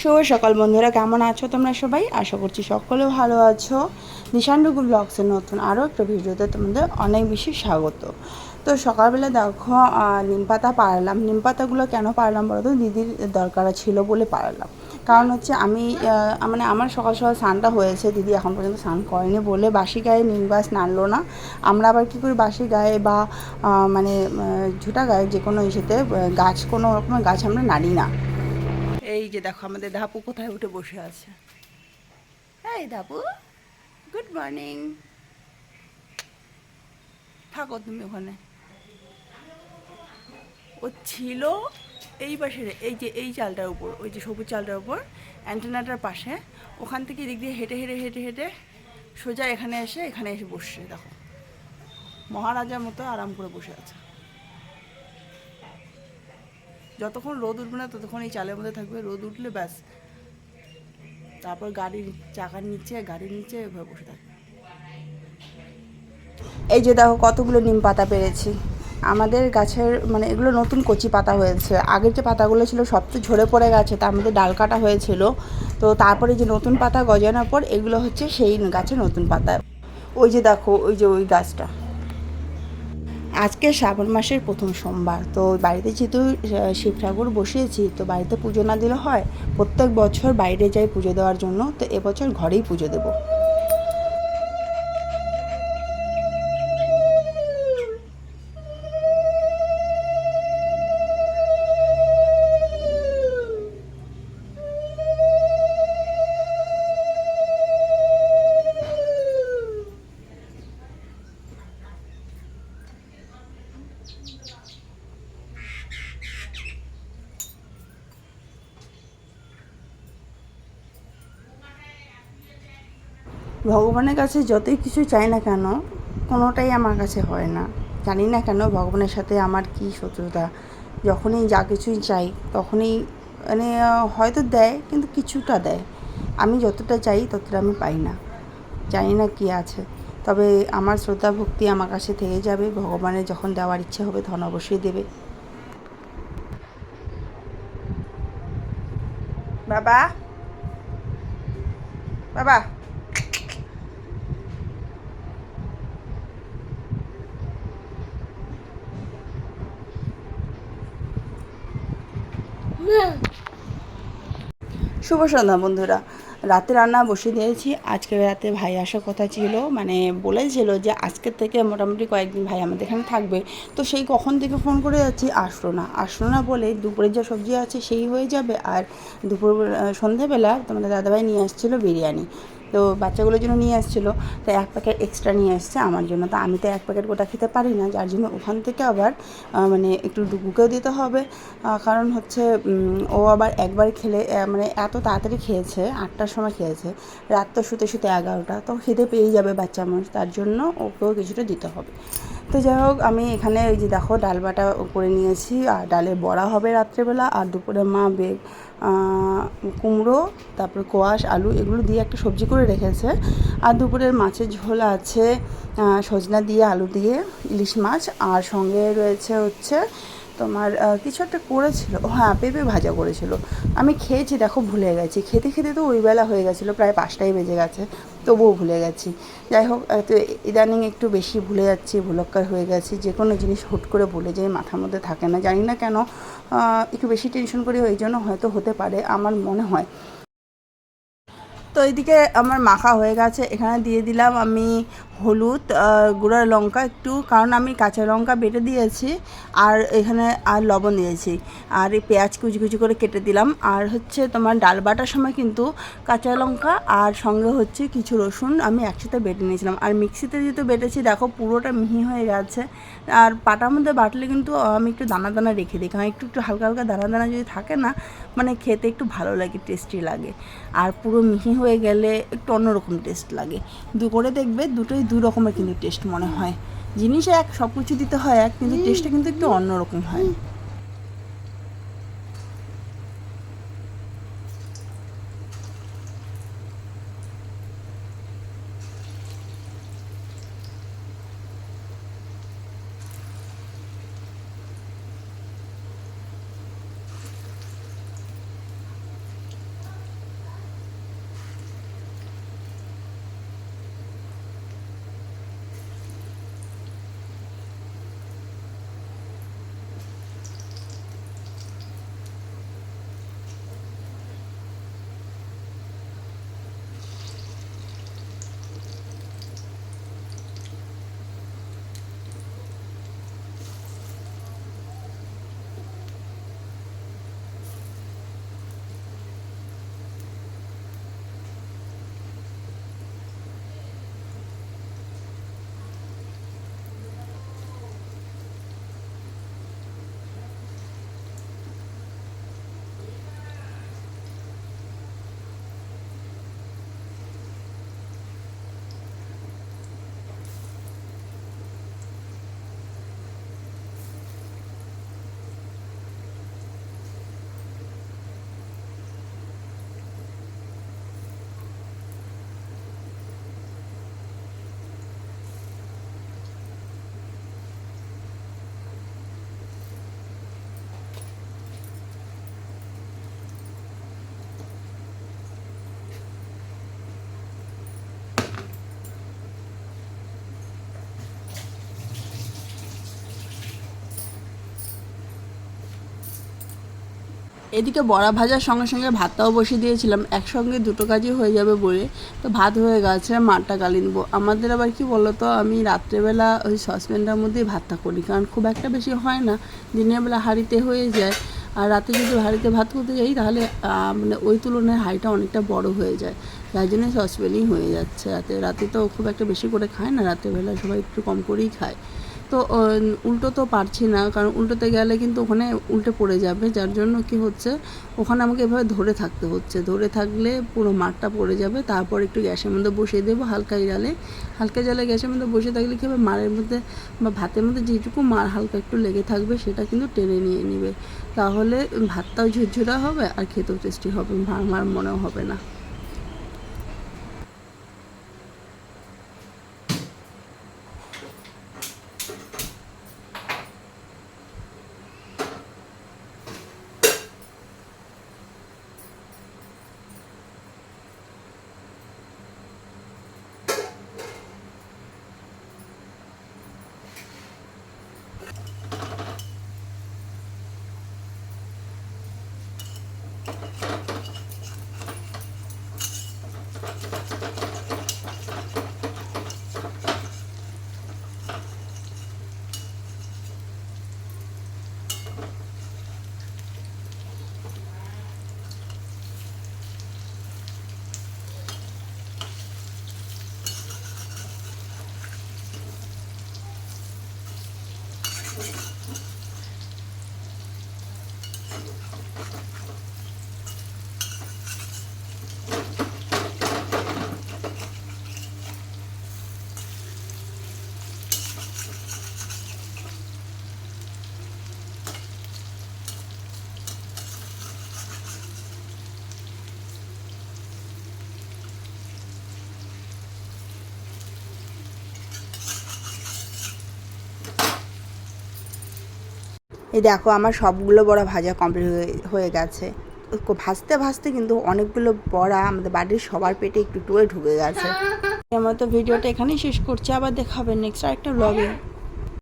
শুভ সকাল বন্ধুরা, কেমন আছো তোমরা সবাই? আশা করছি সকলে ভালো আছো। নিশানটুকু ব্লগসের নতুন আরও একটা ভিডিওতে তোমাদের অনেক বেশি স্বাগত। তো সকালবেলা দেখো নিম পাতা পাড়লাম। নিম পাতাগুলো কেন পাড়লাম বলো তো? দিদির দরকার ছিল বলে পাড়লাম। কারণ হচ্ছে আমি মানে আমার সকাল সকাল স্নানটা হয়েছে, দিদি এখন পর্যন্ত স্নান করেনি বলে বাসি গায়ে নিম গাছ নাড়লো না। আমরা আবার কী করি, বাসি গায়ে বা মানে ঝুটা গায়ে যে কোনো ইসেতে গাছ কোনো রকমের গাছ আমরা নাড়ি না। এই যে দেখো, আমাদের ধাপু কোথায় উঠে বসে আছে? এই ধাপু গুড মর্নিং থাকো তুমি ওখানে। ও ছিল এই পাশে এই যে এই চালটার উপর, ওই যে সবুজ চালটার উপর অ্যান্টেনাটার পাশে। ওখান থেকে এদিক দিয়ে হেঁটে হেঁটে হেঁটে হেঁটে সোজা এখানে এসে এখানে এসে বসছে, দেখো। মহারাজার মতো আরাম করে বসে আছে। যতক্ষণ রোদ উঠবে না ততক্ষণ এই চালের মধ্যে থাকবে রোদ উঠলে ব্যাস। তারপর গাড়ির চাকার নিচে গাড়ির নিচে এভাবে বসে থাকবে। এই যে দেখো কতগুলো নিম পাতা পেরেছি। আমাদের গাছের মানে এগুলো নতুন কচি পাতা হয়েছে। আগের যে পাতাগুলো ছিল সব তো ঝরে পড়ে গেছে, তার মধ্যে ডাল কাটা হয়েছিল। তো তারপরে যে নতুন পাতা গজানোর পর এগুলো হচ্ছে সেই গাছের নতুন পাতা। ওই যে দেখো, ওই যে ওই গাছটা। আজকে শ্রাবণ মাসের প্রথম সোমবার, তো বাড়িতে যেহেতু শিব ঠাকুর বসিয়েছি, তো বাড়িতে পুজো না দিলে হয়, প্রত্যেক বছর বাইরে যাই পুজো দেওয়ার জন্য, তো এবছর ঘরেই পুজো দেবো। ভগবানের কাছে যতই কিছু চাই না কেন, কোনোটাই আমার কাছে হয় না। জানি না কেন ভগবানের সাথে আমার কি শত্রুতা। যখনই যা কিছুই চাই, তখনই মানে হয়তো দেয়, কিন্তু কিছুটা দেয়। আমি যতটা চাই, ততটা আমি পাই না। জানি না কি আছে। তবে আমার শ্রদ্ধা ভক্তি আমার কাছে থেকে যাবে। ভগবানের যখন দেওয়ার ইচ্ছে হবে, তখন অবশ্যই দেবে। বাবা? বাবা? শুভ সন্ধ্যা, বন্ধুরা। রাতে রান্না বসিয়ে দিয়েছি। আজকে রাতে ভাই আসার কথা ছিল মানে বলেছিল যে আজকের থেকে মোটামুটি কয়েকদিন ভাই আমাদের এখানে থাকবে। তো সেই কখন থেকে ফোন করে যাচ্ছি, আসলো না। আসলো না বলে দুপুরের যা সবজি আছে সেই হয়ে যাবে। আর দুপুর সন্ধেবেলা তোমাদের দাদাভাই নিয়ে আসছিল বিরিয়ানি। তো বাচ্চাগুলোর জন্য নিয়ে আসছিল, তো এক প্যাকেট এক্সট্রা নিয়ে আসছে আমার জন্য। তো আমি তো এক প্যাকেট গোটা খেতে পারি না, যার জন্য ওখান থেকে আবার মানে একটু ডুবুকেও দিতে হবে। কারণ হচ্ছে ও আবার একবার খেলে মানে এত তাড়াতাড়ি খেয়েছে, আটটার সময় খেয়েছে, রাত তো শুতে শুতে এগারোটা, তো খেতে পেয়ে যাবে বাচ্চা মানুষ, তার জন্য ওকেও কিছুটা দিতে হবে। তো যাই হোক, আমি এখানে ওই যে দেখো ডাল বাটা করে নিয়েছি, আর ডালে বড়া হবে রাত্রেবেলা, আর দুপুরে মা বেগ কুমড়ো, তারপরে কোয়াশ, আলু, এগুলো দিয়ে একটা সবজি করে রেখেছে। আর দুপুরের মাছের ঝোল আছে সজনা দিয়ে আলু দিয়ে, ইলিশ মাছ, আর সঙ্গে রয়েছে হচ্ছে তোমার কিছু একটা করেছিল। হ্যাঁ পেঁপে ভাজা করেছিল। আমি খেয়েছি, দেখো, ভুলে গেছি। খেতে খেতে তো ওই বেলা হয়ে গেছিল, প্রায় পাঁচটাই বেজে গেছে। তবুও ভুলে গেছি। যাই হোক তো ইদানিং একটু বেশি ভুলে যাচ্ছি, ভুলক্কার হয়ে গেছি। যে কোনো জিনিস হুট করে ভুলে যাই মাথার মধ্যে থাকে না। জানি না কেন একটু বেশি টেনশন করি, ওই জন্য হয়তো হতে পারে, আমার মনে হয়। তো এইদিকে আমার মাখা হয়ে গেছে। এখানে দিয়ে দিলাম আমি হলুদ গুঁড়া লঙ্কা একটু, কারণ আমি কাঁচা লঙ্কা বেটে দিয়েছি আর এখানে আর লবণ দিয়েছি। আর এই পেঁয়াজ কুচি কুচি করে কেটে দিলাম। আর হচ্ছে তোমার ডাল বাটার সময় কিন্তু কাঁচা লঙ্কা আর সঙ্গে হচ্ছে কিছু রসুন আমি একসাথে বেটে নিয়েছিলাম। আর মিক্সিতে যেহেতু বেটেছি, দেখো পুরোটা মিহি হয়ে গেছে। আর পাটার মধ্যে বাটলে কিন্তু আমি একটু দানা দানা রেখে দিই, কারণ একটু একটু হালকা হালকা দানা দানা যদি থাকে না মানে খেতে একটু ভালো লাগে টেস্টি লাগে। আর পুরো মিহি হয়ে গেলে একটু অন্যরকম টেস্ট লাগে। দু করে দেখবে দুটোই দু রকমের কিন্তু টেস্ট মনে হয়। জিনিস এক সব কিছু দিতে হয় এক, কিন্তু টেস্টটা কিন্তু একটু অন্যরকম হয়। এদিকে বড়া ভাজার সঙ্গে সঙ্গে ভাতটাও বসে দিয়েছিলাম। একসঙ্গে দুটো কাজই হয়ে যাবে বলে। তো ভাত হয়ে গেছে মাঠটা গালি নেব। আমাদের আবার কি বলো তো আমি রাত্রেবেলা ওই সসপ্যানটার মধ্যেই ভাতটা করি। কারণ খুব একটা বেশি হয় না, দিনের বেলা হাঁড়িতে হয়ে যায়। আর রাতে যদি হাঁড়িতে ভাত করতে যাই, তাহলে মানে ওই তুলনায় হাঁড়িটা অনেকটা বড় হয়ে যায়। যার জন্য হয়ে যাচ্ছে। রাতে রাতে তো খুব একটা বেশি করে খায় না রাত্রেবেলা সবাই একটু কম করেই খায়। তো উল্টো তো পারছি না, কারণ উল্টোতে গেলে কিন্তু ওখানে উল্টে পড়ে যাবে, যার জন্য কি হচ্ছে, ওখানে আমাকে এভাবে ধরে থাকতে হচ্ছে। ধরে থাকলে পুরো মাঠটা পড়ে যাবে, তারপর একটু গ্যাসের মধ্যে বসিয়ে দেবো হালকা জালে। হালকা জালে গ্যাসের মধ্যে বসে থাকলে কী হবে মারের মধ্যে বা ভাতের মধ্যে যেটুকু মার হালকা একটু লেগে থাকবে, সেটা কিন্তু টেনে নিয়ে নেবে। তাহলে ভাতটাও ঝুরঝুরা হবে আর খেতেও টেস্টি হবে, মার মার মনেও হবে না। এই দেখো আমার সবগুলো বড়া ভাজা কমপ্লিট হয়ে গেছে। ভাজতে ভাজতে কিন্তু অনেকগুলো বড়া আমাদের বাড়ির সবার পেটে একটু টুয়ে ঢুকে গেছে। আমার তো ভিডিওটা এখানেই শেষ করছি আবার দেখা নেক্সট আর একটা ব্লগে